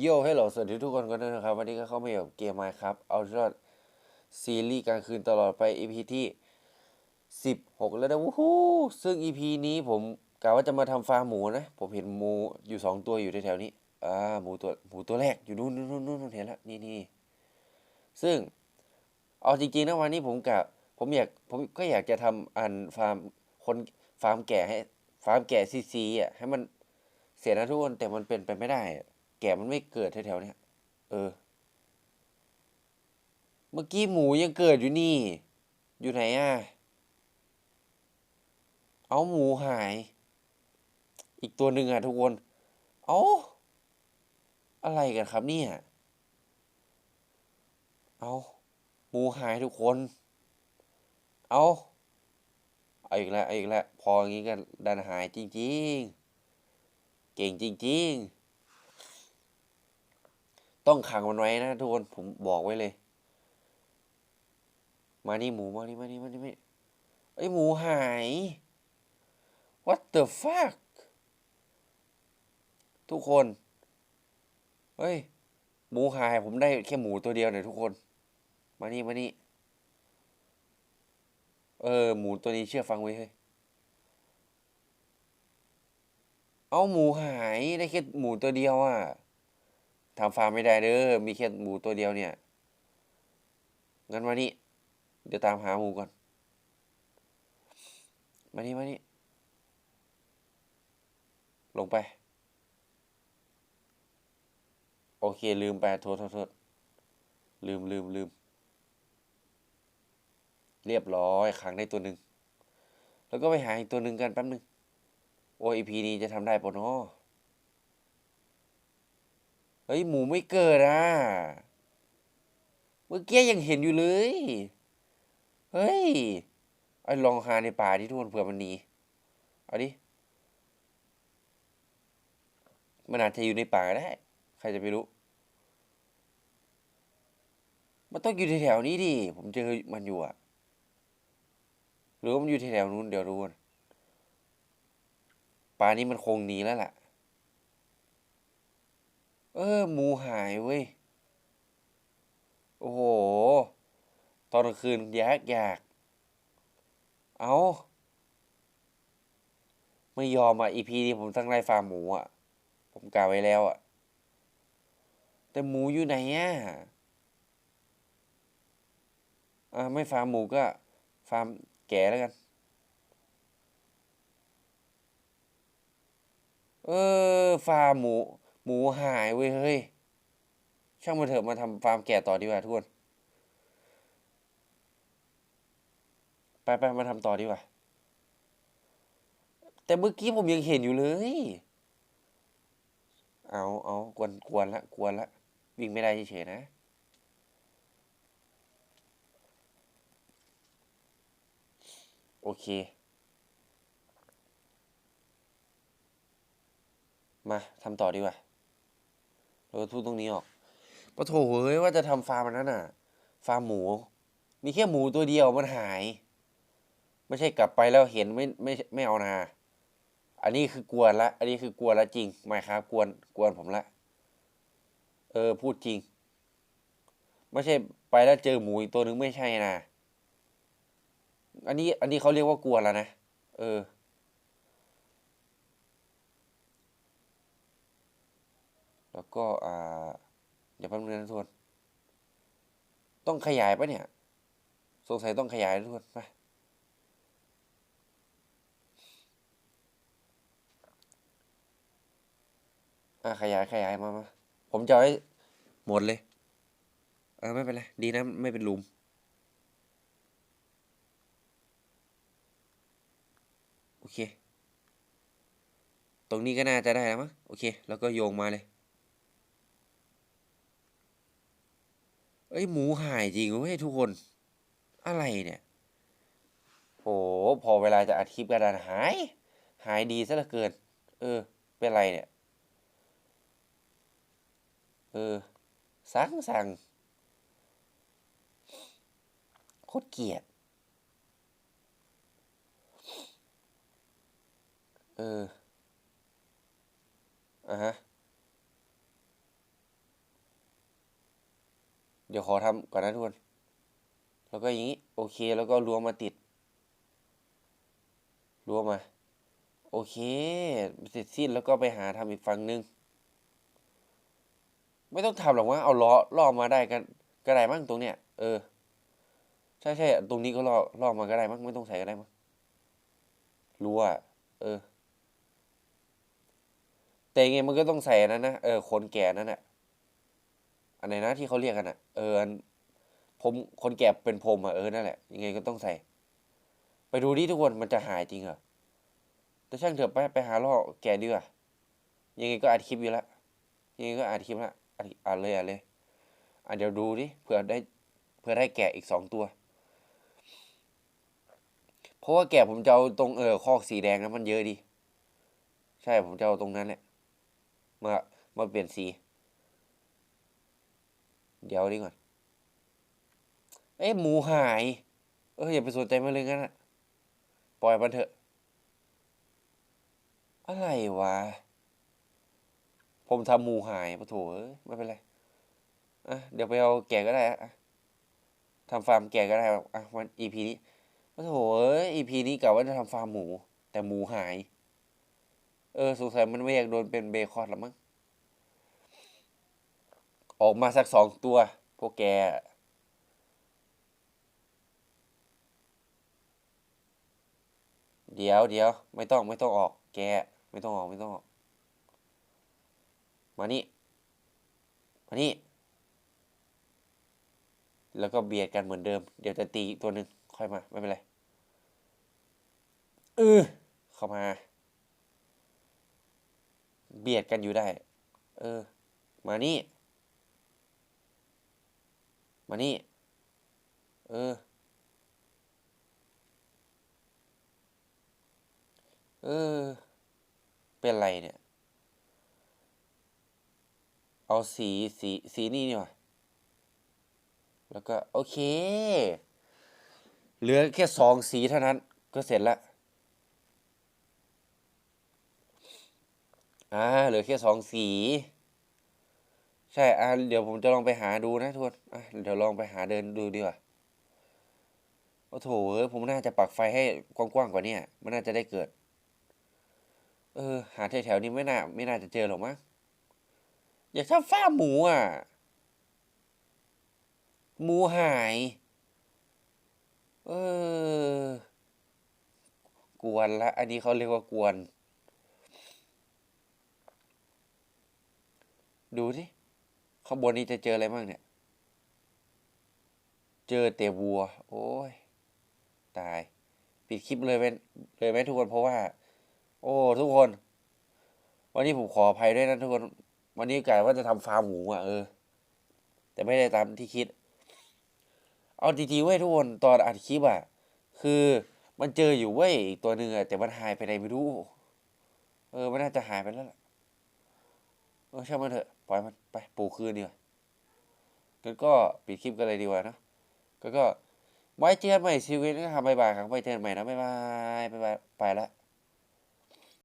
โย่ให้โหลสวัสดีทุกคนกันด้วยนะครับ วันนี้ก็เข้ามาอยู่กับเกม Minecraft เอาชอดซีรีส์กลางคืนตลอดไป EP ที่ 16 แล้วนะวู้ฮู้ซึ่ง EP นี้ผมกะว่าจะมาทำฟาร์มหมูนะ ผมเห็นหมูอยู่ 2 ตัวอยู่แถวๆนี้อ่าหมูตัวหมูตัวแรกอยู่นู่นนู่นนู่นนู่นเห็นแล้วนี่นี่ซึ่งเอาจริงๆนะวันนี้ผมกะผมอยากผมก็อยากจะทำอันฟาร์มคนฟาร์มแก่ให้ฟาร์มแก่ซีซีอะให้มันเสียนะทุกคนแต่มันเป็นไปไม่ได้ แก่มันไม่เกิดแถวๆนี้เออ เมื่อกี้หมูยังเกิดอยู่นี่ อยู่ไหนอะ เอาหมูหาย อีกตัวหนึ่งอะทุกคน เอาอะไรกันครับเนี่ย เอาหมูหายทุกคน เอาเอาอีกแล้วเอาอีกแล้ว พออย่างนี้กันดันหายจริง ๆ เก่งจริง ๆ ต้องขังมันไว้นะทุกคนผมบอกไว้เลย มานี่หมูมานี่มานี่มานี่มานี่ไอหมูหาย what the fuck ทุกคน เฮ้ย หมูหายผมได้แค่หมูตัวเดียวเนี่ยทุกคน มานี่มานี่เออ หมูตัวนี้เชื่อฟังไว้เฮ้ย เอาหมูหายได้แค่หมูตัวเดียวอะ ทำฟาร์มไม่ได้เด้อมีแค่หมูตัวเดียวเนี่ย งั้นมานี่เดี๋ยวตามหาหมูก่อน มานี่มานี่ลงไป โอเค ลืมไปโทษโทษโทษลืมลืมลืม เรียบร้อยขังได้ตัวหนึ่ง แล้วก็ไปหาอีกตัวหนึ่งกันแป๊บหนึ่งโอ้ยพีนี้จะทำได้ปะเนาะ เฮ้ยหมูไม่เกิดอะ เมื่อกี้ยังเห็นอยู่เลย เฮ้ยไอ้ลองหาในป่าที่ทุกคนเผื่อมันหนีเอาดิ มันอาจจะอยู่ในป่าก็ได้ ใครจะไปรู้ มันต้องอยู่แถวๆนี้ดิ ผมเจอมันอยู่อะหรือว่ามันอยู่แถวๆนู้นเดี๋ยวรู้ก่อนป่านี้มันคงหนีแล้วล่ะ เออหมูหายเว้ย โอ้โห ตอนกลางคืนยากยาก เอาไม่ยอมอะอีพีนี้ผมตั้งไล่ฟาร์มหมูอะ ผมกล่าวไว้แล้วอะ แต่หมูอยู่ไหนอะอ่าไม่ฟาร์มหมูก็ ฟาร์มแก่แล้วกัน เออ ฟาร์มหมู หมูหายเว้ยเฮ้ย ช่างมันเถอะมาทำฟาร์มแก่ต่อดีกว่าทุกคน ไปไปมาทำต่อดีกว่า แต่เมื่อกี้ผมยังเห็นอยู่เลย เอาเอากวนกวนละกวนละ วิ่งไม่ได้เฉยๆนะโอเค มาทำต่อดีกว่า เราพูดตรงนี้ออกปะโถเอ้ยว่าจะทำฟาร์มอันนั้นน่ะ ฟาร์มหมู มีแค่หมูตัวเดียวมันหาย ไม่ใช่กลับไปแล้วเห็นไม่ไม่ไม่เอานาอันนี้คือกวนละ อันนี้คือกวนละจริงไม่ครับกวนกวนผมละ เออพูดจริง ไม่ใช่ไปแล้วเจอหมูอีกตัวนึงไม่ใช่นะ อันนี้อันนี้เขาเรียกว่ากวนแล้วนะ เออ แล้วก็อ่าเดี๋ยวแป๊บนึงนะทุกคนต้องขยายปะเนี่ย สงสัยต้องขยายทุกคนไปอะขยายขยายมามาผมจะให้หมดเลย เออไม่เป็นไร ดีนะไม่เป็นลุมโอเค ตรงนี้ก็น่าจะได้แล้วมั้งโอเค แล้วก็โยงมาเลย เอ้ยหมูหายจริงเว้ยทุกคน อะไรเนี่ยโหพอเวลาจะอัดคลิปกระดานหาย หายดีซะเหลือเกิน เออ เป็นไรเนี่ย เออ สั่งสั่งโคตรเกลียด เอออะฮะ ดี๋ยวขอทำก่อนนะทุกคน แล้วก็อย่างนี้ โอเค แล้วก็รวมมาติด รวมมา โอเค เสร็จสิ้นแล้วก็ไปหาทำอีกฝั่งหนึ่งไม่ต้องทำหรอกว่าเอาล้อล่อมาได้กันก็ได้มั้งตรงเนี้ย เออ ใช่ใช่ตรงนี้ก็ล่อล่อมาก็ได้มั้งไม่ต้องใส่ก็ได้มั้งรู้อะเออ แต่ไงมันก็ต้องใส่นนั้นนะเออคนแก่นั่นแหละ อันไหนนะที่เขาเรียกกันอะเออผมคนแก่เป็นพรมอะเออนั่นแหละยังไงก็ต้องใส่ ไปดูดิทุกคนมันจะหายจริงเหรอแต่ช่างเถอะไปไปหาล่อแก่ดีกว่ายังไงก็อัดคลิปอยู่แล้วยังไงก็อัดคลิปละอัดอัดเลยอัดเลยอะเดี๋ยวดูดิเผื่อได้เผื่อได้แกะอีกสองตัว เพราะว่าแกะผมจะเอาตรงเออคอกสีแดงนั้นมันเยอะดี ใช่ผมจะเอาตรงนั้นแหละมามาเปลี่ยนสี เดี๋ยวนี้ก่อน เอ้หมูหาย เอออย่าไปสนใจมันเลยงั้นอะปล่อยมันเถอะ อะไรวะ ผมทำหมูหายปะโถเอ้ยไม่เป็นไรอะเดี๋ยวไปเอาแกะก็ได้อะทำฟาร์มแกะก็ได้อะวัน EP นี้ปะโถเอ้ย EP นี้กะว่าจะทำฟาร์มหมู แต่หมูหาย เออสงสัยมันไม่อยากโดนเป็นเบคอนละมั้ง ออกมาสักสองตัว พวกแก เดี๋ยวเดี๋ยวไม่ต้องไม่ต้องออกแก ไม่ต้องออกไม่ต้องออก มานี่ มานี่ แล้วก็เบียดกันเหมือนเดิม เดี๋ยวจะตีอีกตัวหนึ่งค่อยมา ไม่เป็นไรเออเข้ามา เบียดกันอยู่ได้ เออ มานี่ มานี่ เออ เออ เป็นไรเนี่ย เอาสีสีสีนี่ดีกว่าแล้วก็ โอเค เหลือแค่สองสีเท่านั้น ก็เสร็จละอ่าเหลือแค่สองสี ใช่อ่าเดี๋ยวผมจะลองไปหาดูนะทุกคนอะเดี๋ยวลองไปหาเดินดูดีกว่าโอ้โถเอ้ยผมน่าจะปักไฟให้กว้างๆกว่านี้มันน่าจะได้เกิด เออ หาแถวๆนี้ไม่น่า ไม่น่าจะเจอหรอกมั้งอยากทำฟาหมูอะ หมูหาย เออ กวนละ อันนี้เขาเรียกว่ากวน ดูสิ ข้างบนนี้จะเจออะไรบ้างเนี่ย เจอแต่วัว โอ้ย ตาย ปิดคลิปเลยไหมเลยไหมทุกคนเพราะว่า โอ้ ทุกคน วันนี้ผมขออภัยด้วยนะทุกคน วันนี้กะว่าจะทำฟาร์มหมูอะเออ แต่ไม่ได้ตามที่คิด เอาจริงๆเว้ยทุกคนตอนอัดคลิปอะ คือมันเจออยู่เว้ยอีกตัวหนึ่งอะแต่มันหายไปไหนไม่รู้ เออ มันน่าจะหายไปแล้วล่ะ เออช่างมันเถอะปล่อยมันไปปูคืนดีกว่ากันก็ปิดคลิปกันเลยดีกว่านะก็ก็ไว้เจอกันใหม่ชีวิตนะครับบ๊ายบายครับไว้เจอกันใหม่นะบ๊ายบายบ๊ายบายไปแล้ว